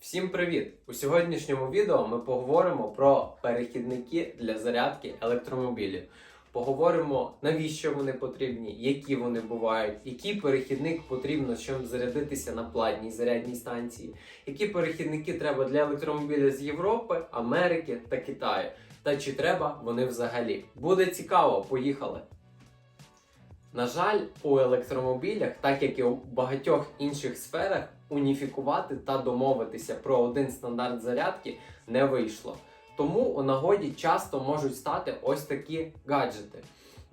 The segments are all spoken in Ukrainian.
Всім привіт! У сьогоднішньому відео ми поговоримо про перехідники для зарядки електромобілів. Поговоримо, навіщо вони потрібні, які вони бувають, який перехідник потрібно, щоб зарядитися на платній зарядній станції, які перехідники треба для електромобіля з Європи, Америки та Китаю. Та чи треба вони взагалі? Буде цікаво, поїхали! На жаль, у електромобілях, так як і у багатьох інших сферах, уніфікувати та домовитися про один стандарт зарядки не вийшло. Тому у нагоді часто можуть стати ось такі гаджети.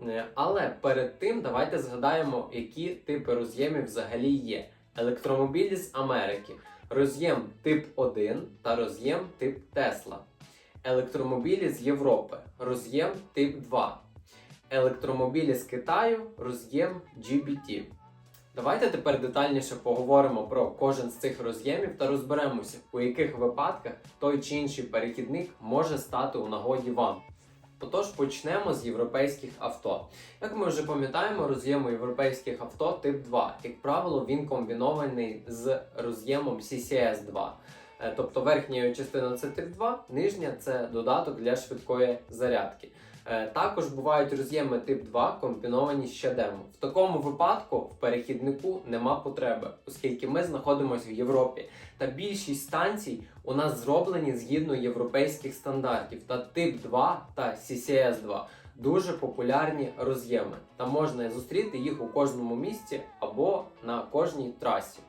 Е, Але перед тим давайте згадаємо, які типи роз'ємів взагалі є. Електромобілі з Америки, роз'єм тип 1 та роз'єм тип Тесла. Електромобілі з Європи, роз'єм тип 2 електромобілі з Китаю, роз'єм GBT. Давайте тепер детальніше поговоримо про кожен з цих роз'ємів та розберемося, у яких випадках той чи інший перехідник може стати у нагоді вам. Отож, почнемо з європейських авто. Як ми вже пам'ятаємо, роз'єм європейських авто тип 2. Як правило, він комбінований з роз'ємом CCS 2. Е, Тобто верхня частина це тип 2, нижня це додаток для швидкої зарядки. Е, Також бувають роз'єми тип 2 комбіновані з щадемом. В такому випадку в перехіднику нема потреби, оскільки ми знаходимося в Європі. Та більшість станцій у нас зроблені згідно європейських стандартів. Та тип 2 та CCS 2 дуже популярні роз'єми. Та можна зустріти їх у кожному місці або на кожній трасі.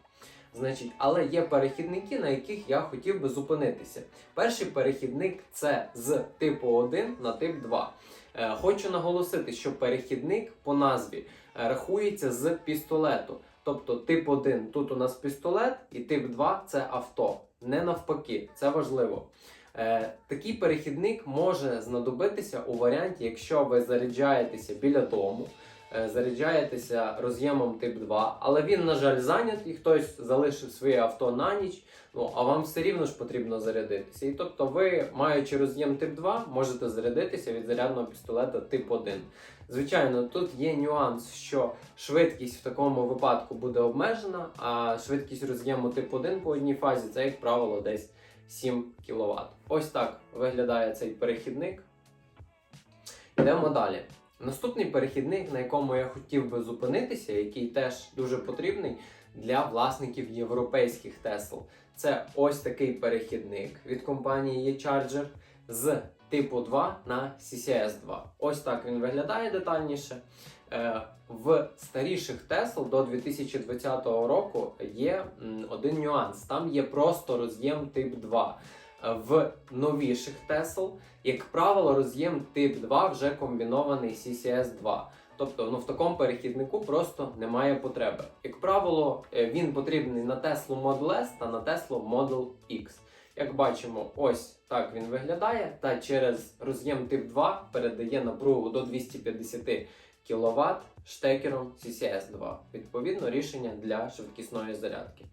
Значить, але є перехідники, на яких я хотів би зупинитися. Перший перехідник це з типу 1 на тип 2. Е, Хочу наголосити, що перехідник по назві е, рахується з пістолету. Тобто тип 1 тут у нас пістолет, і тип 2 це авто. Не навпаки, це важливо. Е, Такий перехідник може знадобитися у варіанті, якщо ви заряджаєтеся біля дому, заряджаєтеся роз'ємом тип 2, але він, на жаль, зайнятий, хтось залишив своє авто на ніч, ну а вам все рівно ж потрібно зарядитися. І тобто ви, маючи роз'єм тип 2, можете зарядитися від зарядного пістолета тип 1. Звичайно, тут є нюанс, що швидкість в такому випадку буде обмежена, а швидкість роз'єму тип 1 по одній фазі це, як правило, десь 7 кВт. Ось так виглядає цей перехідник. Йдемо далі. Наступний перехідник, на якому я хотів би зупинитися, який теж дуже потрібний для власників європейських Тесл. Це ось такий перехідник від компанії eCharger з типу 2 на CCS 2. Ось так він виглядає детальніше. Е, В старіших Тесл до 2020 року є один нюанс. Там є просто роз'єм тип 2. В новіших Тесл, як правило, роз'єм тип 2 вже комбінований CCS 2. Тобто ну, в такому перехіднику просто немає потреби. Як правило, е, він потрібний на Tesla Model S та на Tesla Model X. Як бачимо, ось так він виглядає, та через роз'єм тип 2 передає напругу до 250 кВт штекером CCS 2. Відповідно, рішення для швидкісної зарядки.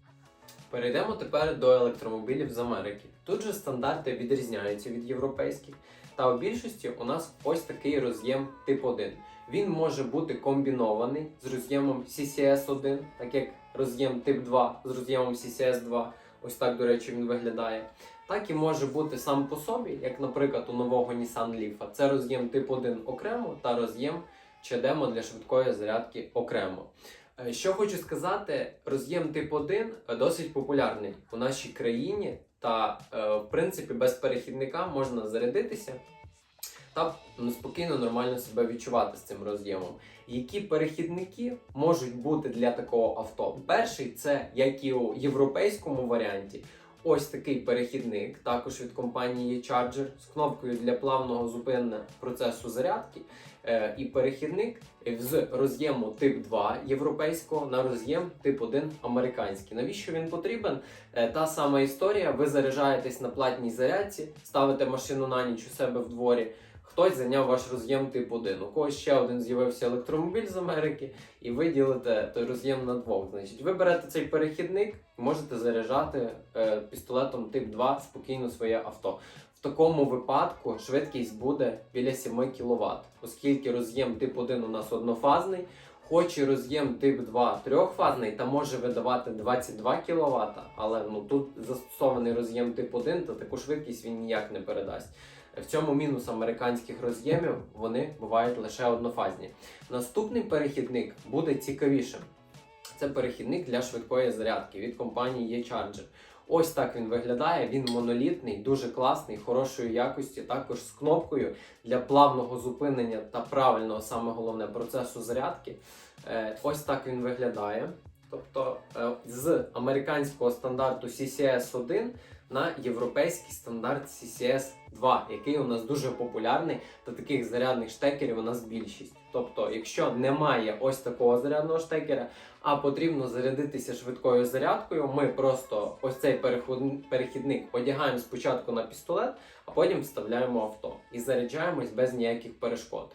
Перейдемо тепер до електромобілів з Америки. Тут же стандарти відрізняються від європейських, та у більшості у нас ось такий роз'єм тип 1. Він може бути комбінований з роз'ємом CCS 1, так як роз'єм тип 2 з роз'ємом CCS 2. Ось так, до речі, він виглядає. Так і може бути сам по собі, як, наприклад, у нового Nissan Leaf. Це роз'єм тип 1 окремо та роз'єм чадемо для швидкої зарядки окремо. Е, Що хочу сказати, роз'єм тип 1 досить популярний у нашій країні, та е, в принципі без перехідника можна зарядитися та ну, спокійно нормально себе відчувати з цим роз'ємом. Які перехідники можуть бути для такого авто? Перший це як і у європейському варіанті. Ось такий перехідник, також від компанії Charger з кнопкою для плавного зупинення процесу зарядки. Е, і перехідник з роз'єму тип 2 європейського на роз'єм тип 1 американський. Навіщо він потрібен? Е, Та сама історія. Ви заряджаєтесь на платній зарядці, ставите машину на ніч у себе в дворі. Хтось зайняв ваш роз'єм тип 1. У когось ще один з'явився електромобіль з Америки, і ви ділите той роз'єм на двох. Значить, ви берете цей перехідник, можете заряджати е, пістолетом тип 2 спокійно своє авто. В такому випадку швидкість буде біля 7 кВт, оскільки роз'єм тип 1 у нас однофазний. Хоч і роз'єм тип 2 трьохфазний та може видавати 22 кВт, але ну, тут застосований роз'єм тип 1, то таку швидкість він ніяк не передасть. В цьому мінус американських роз'ємів вони бувають лише однофазні. Наступний перехідник буде цікавішим. Це перехідник для швидкої зарядки від компанії eCharger. Ось так він виглядає. Він монолітний, дуже класний, хорошої якості, також з кнопкою для плавного зупинення та правильного, саме головне, процесу зарядки. Е, Ось так він виглядає. Тобто е, з американського стандарту CCS 1 на європейський стандарт CCS 2, який у нас дуже популярний, та таких зарядних штекерів у нас більшість. Тобто, якщо немає ось такого зарядного штекера, а потрібно зарядитися швидкою зарядкою, ми просто ось цей перехідник одягаємо спочатку на пістолет, а потім вставляємо авто і заряджаємось без ніяких перешкод.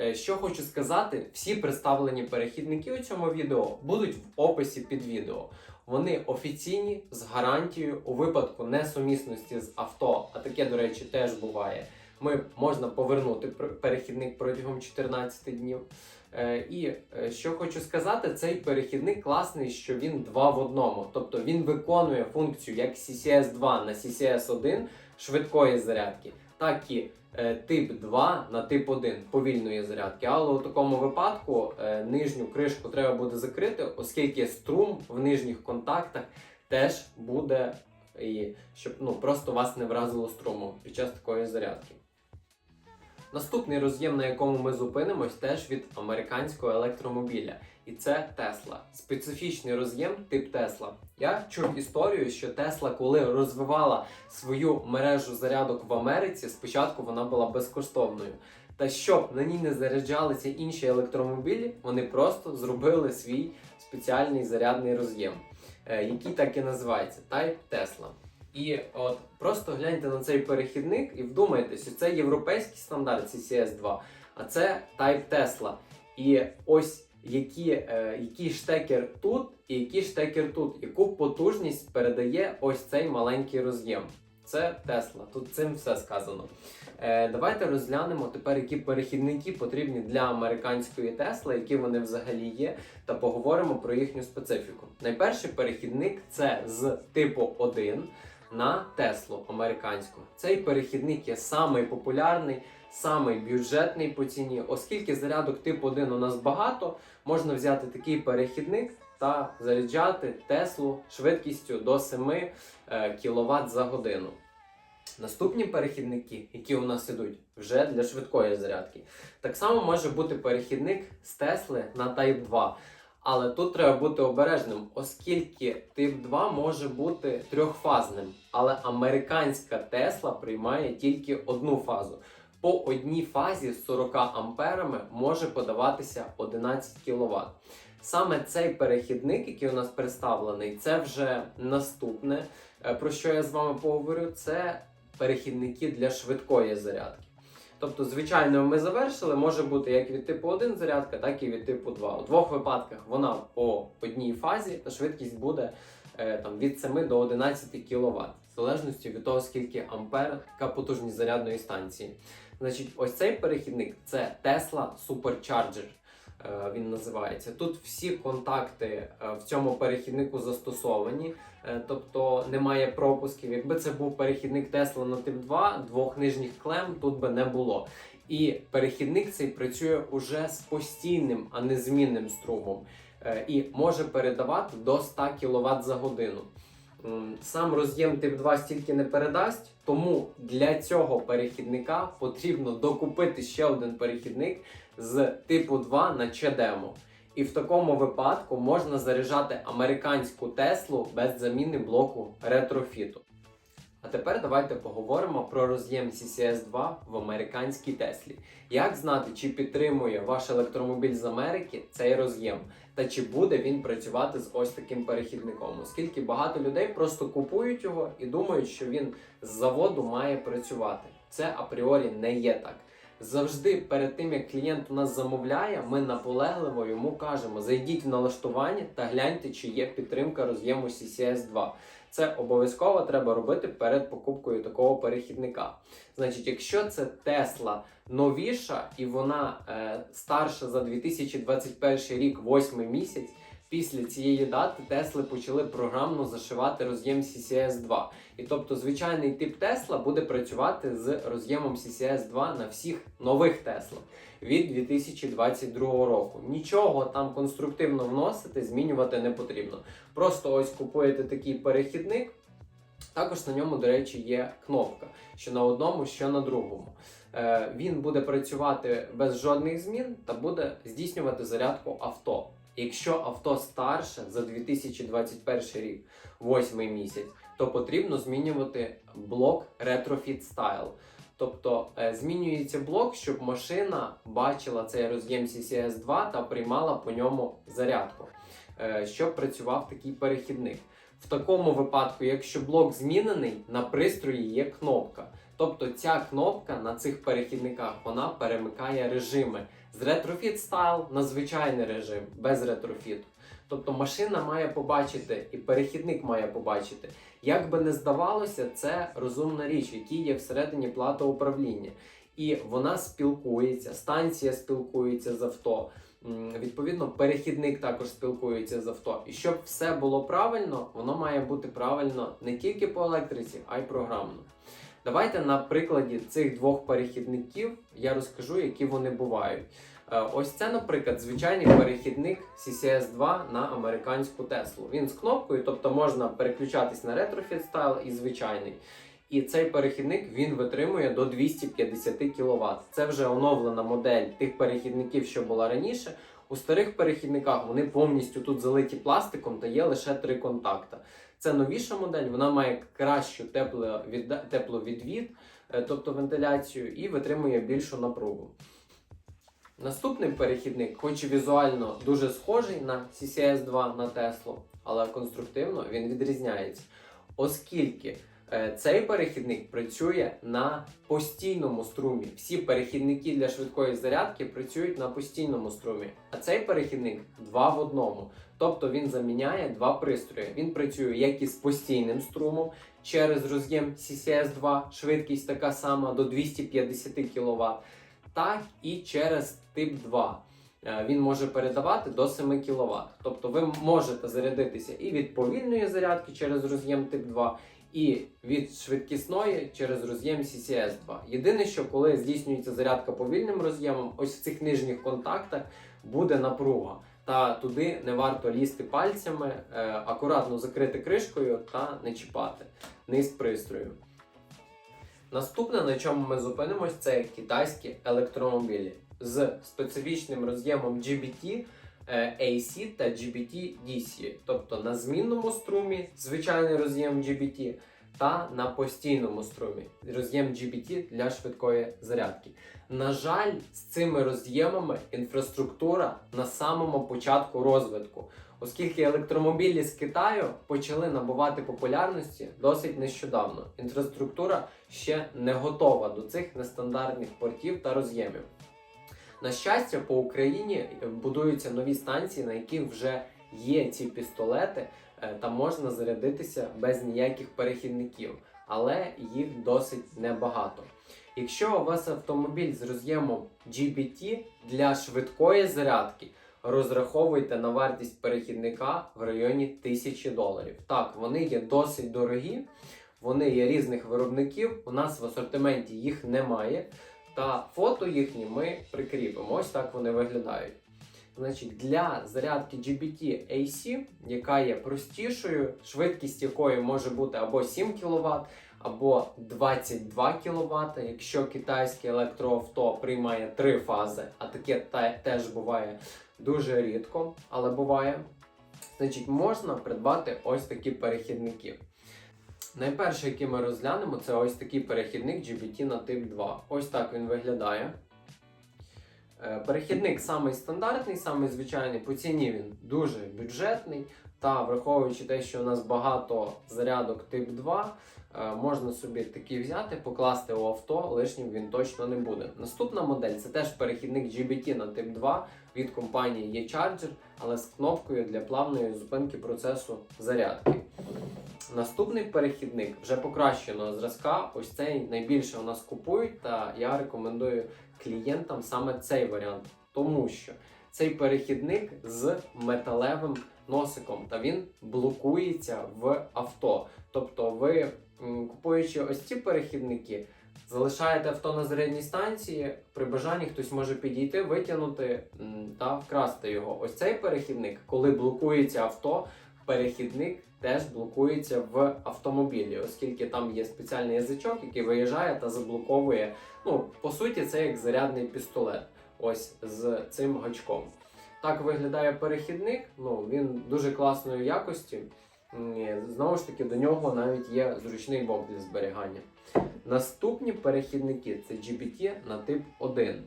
Е, Що хочу сказати, всі представлені перехідники у цьому відео будуть в описі під відео. Вони офіційні з гарантією у випадку несумісності з авто, а таке, до речі, теж буває. Ми можна повернути перехідник протягом 14 днів. Е, І е, що хочу сказати, цей перехідник класний, що він два в одному. Тобто він виконує функцію як CCS 2 на CCS 1 швидкої зарядки, так і е, тип 2 на тип 1 повільної зарядки. Але у такому випадку е, нижню кришку треба буде закрити, оскільки струм в нижніх контактах теж буде, і щоб ну, просто вас не вразило струмом під час такої зарядки. Наступний роз'єм, на якому ми зупинимось, теж від американського електромобіля. І це Тесла. Специфічний роз'єм тип Тесла. Я чув історію, що Тесла, коли розвивала свою мережу зарядок в Америці, спочатку вона була безкоштовною. Та щоб на ній не заряджалися інші електромобілі, вони просто зробили свій спеціальний зарядний роз'єм, е, який так і називається Type Tesla. І от просто гляньте на цей перехідник і вдумайтесь, це європейський стандарт CCS 2, а це Type Tesla. І ось які, е, який штекер тут і який штекер тут, яку потужність передає ось цей маленький роз'єм. Це Tesla. Тут цим все сказано. Е, давайте розглянемо тепер, які перехідники потрібні для американської Tesla, які вони взагалі є, та поговоримо про їхню специфіку. Найперший перехідник це з типу 1 на Теслу американську. Цей перехідник є самий популярний, самий бюджетний по ціні, оскільки зарядок типу 1 у нас багато, можна взяти такий перехідник та заряджати Теслу швидкістю до 7 кВт за годину. Наступні перехідники, які у нас ідуть, вже для швидкої зарядки. Так само може бути перехідник з Тесли на Type 2. Але тут треба бути обережним, оскільки тип 2 може бути трьохфазним, але американська Тесла приймає тільки одну фазу. По одній фазі з 40 амперами може подаватися 11 кВт. Саме цей перехідник, який у нас представлений, це вже наступне, е, про що я з вами поговорю, це перехідники для швидкої зарядки. Тобто, звичайно, ми завершили, може бути як від типу 1 зарядка, так і від типу 2. У двох випадках вона по одній фазі, швидкість буде е, там, від 7 до 11 кВт, в залежності від того, скільки ампер потужність зарядної станції. Значить, ось цей перехідник це Tesla Supercharger. е, Він називається. Тут всі контакти е, в цьому перехіднику застосовані, е, тобто немає пропусків. Якби це був перехідник Tesla на тип 2, двох нижніх клем тут би не було. І перехідник цей працює уже з постійним, а не змінним струмом. І може передавати до 100 кВт за годину. Сам роз'єм тип 2 стільки не передасть, тому для цього перехідника потрібно докупити ще один перехідник з типу 2 на CHAdeMO. І в такому випадку можна заряджати американську Теслу без заміни блоку ретрофіту. А тепер давайте поговоримо про роз'єм CCS 2 в американській Теслі. Як знати, чи підтримує ваш електромобіль з Америки цей роз'єм, та чи буде він працювати з ось таким перехідником, оскільки багато людей просто купують його і думають, що він з заводу має працювати. Це апріорі не є так. Завжди перед тим як клієнт у нас замовляє, ми наполегливо йому кажемо: зайдіть в налаштування та гляньте, чи є підтримка роз'єму CCS 2. Це обов'язково треба робити перед покупкою такого перехідника. Значить, якщо це Тесла новіша і вона е, старша за 2021 рік, 8 місяць. Після цієї дати Тесли почали програмно зашивати роз'єм CCS 2. І тобто звичайний тип Тесла буде працювати з роз'ємом CCS 2 на всіх нових Теслах від 2022 року. Нічого там конструктивно вносити, змінювати не потрібно. Просто ось купуєте такий перехідник. Також на ньому, до речі, є кнопка, що на одному, що на другому. Е, він буде працювати без жодних змін та буде здійснювати зарядку авто. Якщо авто старше за 2021 рік, 8 місяць, то потрібно змінювати блок Retrofit Style. Тобто е, змінюється блок, щоб машина бачила цей роз'єм CCS 2 та приймала по ньому зарядку, е, щоб працював такий перехідник. В такому випадку, якщо блок змінений, на пристрої є кнопка. Тобто ця кнопка на цих перехідниках вона перемикає режими з Retrofit Style на звичайний режим без ретрофіту. Тобто машина має побачити і перехідник має побачити. Як би не здавалося, це розумна річ, в є всередині плата управління. І вона спілкується, станція спілкується з авто. Відповідно, перехідник також спілкується з авто. І щоб все було правильно, воно має бути правильно не тільки по електриці, а й програмно. Давайте на прикладі цих двох перехідників я розкажу, які вони бувають. Е, Ось це, наприклад, звичайний перехідник CCS 2 на американську Теслу. Він з кнопкою, тобто можна переключатись на Retrofit Style і звичайний. І цей перехідник він витримує до 250 кВт. Це вже оновлена модель тих перехідників, що була раніше. У старих перехідниках вони повністю тут залиті пластиком та є лише три контакта. Це новіша модель, вона має кращу тепловідвід, е, тобто вентиляцію, і витримує більшу напругу. Наступний перехідник, хоч і візуально дуже схожий на CCS 2 на Tesla, але конструктивно він відрізняється. Оскільки цей перехідник працює на постійному струмі. Всі перехідники для швидкої зарядки працюють на постійному струмі. А цей перехідник два в одному. Тобто він заміняє два пристрої. Він працює як із постійним струмом через роз'єм CCS 2, швидкість така сама до 250 кВт, так і через тип 2. Е, Він може передавати до 7 кВт. Тобто ви можете зарядитися і від повільної зарядки через роз'єм тип 2, і від швидкісної через роз'єм CCS 2. Єдине, що коли здійснюється зарядка повільним роз'ємом, ось в цих нижніх контактах буде напруга. Та туди не варто лізти пальцями, е, акуратно закрити кришкою та не чіпати низ пристрою. Наступне, на чому ми зупинимось, це китайські електромобілі з специфічним роз'ємом GBT AC та GBT DC, тобто на змінному струмі звичайний роз'єм GBT та на постійному струмі роз'єм GBT для швидкої зарядки. На жаль, з цими роз'ємами інфраструктура на самому початку розвитку, оскільки електромобілі з Китаю почали набувати популярності досить нещодавно. Інфраструктура ще не готова до цих нестандартних портів та роз'ємів. На щастя, по Україні будуються нові станції, на яких вже є ці пістолети, е, та можна зарядитися без ніяких перехідників, але їх досить небагато. Якщо у вас автомобіль з роз'ємом GBT для швидкої зарядки, розраховуйте на вартість перехідника в районі 1000 доларів. Так, вони є досить дорогі, вони є різних виробників. У нас в асортименті їх немає. Та фото їхні ми прикріпимо. Ось так вони виглядають. Значить, для зарядки GBT AC, яка є простішою, швидкість якої може бути або 7 кВт, або 22 кВт, якщо китайське електроавто приймає 3 фази, а таке теж буває дуже рідко, але буває. Значить, можна придбати ось такі перехідники. Найперше, який ми розглянемо, це ось такий перехідник GBT на тип 2. Ось так він виглядає. Е, Перехідник самий стандартний, самий звичайний. По ціні він дуже бюджетний. Та враховуючи те, що у нас багато зарядок тип 2, е, можна собі такий взяти, покласти у авто, лишнім він точно не буде. Наступна модель це теж перехідник GBT на тип 2 від компанії eCharger, але з кнопкою для плавної зупинки процесу зарядки. Наступний перехідник вже покращеного зразка. Ось цей найбільше у нас купують, та я рекомендую клієнтам саме цей варіант, тому що цей перехідник з металевим носиком, та він блокується в авто. Тобто, ви купуючи ось ці перехідники, залишаєте авто на зарядній станції. При бажанні хтось може підійти, витягнути та вкрасти його. Ось цей перехідник, коли блокується авто, перехідник теж блокується в автомобілі, оскільки там є спеціальний язичок, який виїжджає та заблоковує. Ну, по суті, це як зарядний пістолет. Ось з цим гачком. Так виглядає перехідник. Ну, він дуже класної якості. Знову ж таки, до нього навіть є зручний бок для зберігання. Наступні перехідники це GBT на тип 1.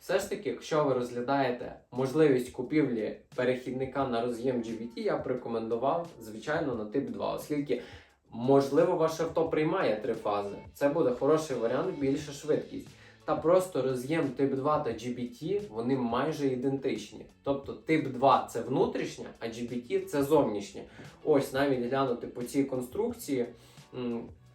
Все ж таки, якщо ви розглядаєте можливість купівлі перехідника на роз'єм GBT, я б рекомендував, звичайно, на тип 2, оскільки, можливо, ваше авто приймає три фази. Це буде хороший варіант, більша швидкість. Та просто роз'єм тип 2 та GBT вони майже ідентичні. Тобто тип 2 це внутрішнє, а GBT це зовнішнє. Ось навіть глянути по цій конструкції.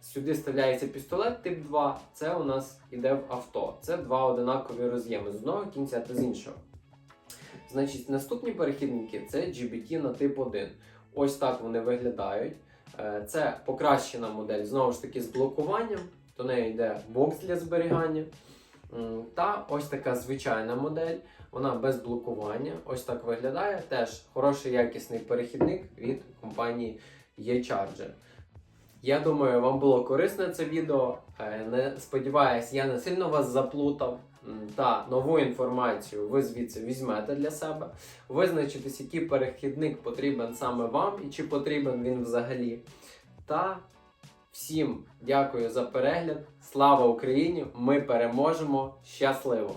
Сюди вставляється пістолет тип 2, це у нас іде в авто. Це два одинакові роз'єми з одного кінця та з іншого. Значить, наступні перехідники це GBT на тип 1. Ось так вони виглядають. Е, Це покращена модель, знову ж таки, з блокуванням. До неї йде бокс для зберігання. М, Та ось така звичайна модель, вона без блокування. Ось так виглядає. Теж хороший якісний перехідник від компанії eCharger. Я думаю, вам було корисне це відео. Е, Не сподіваюсь, я не сильно вас заплутав. Та нову інформацію ви звідси візьмете для себе. Визначитесь, який перехідник потрібен саме вам і чи потрібен він взагалі. Та всім дякую за перегляд. Слава Україні! Ми переможемо! Щасливо!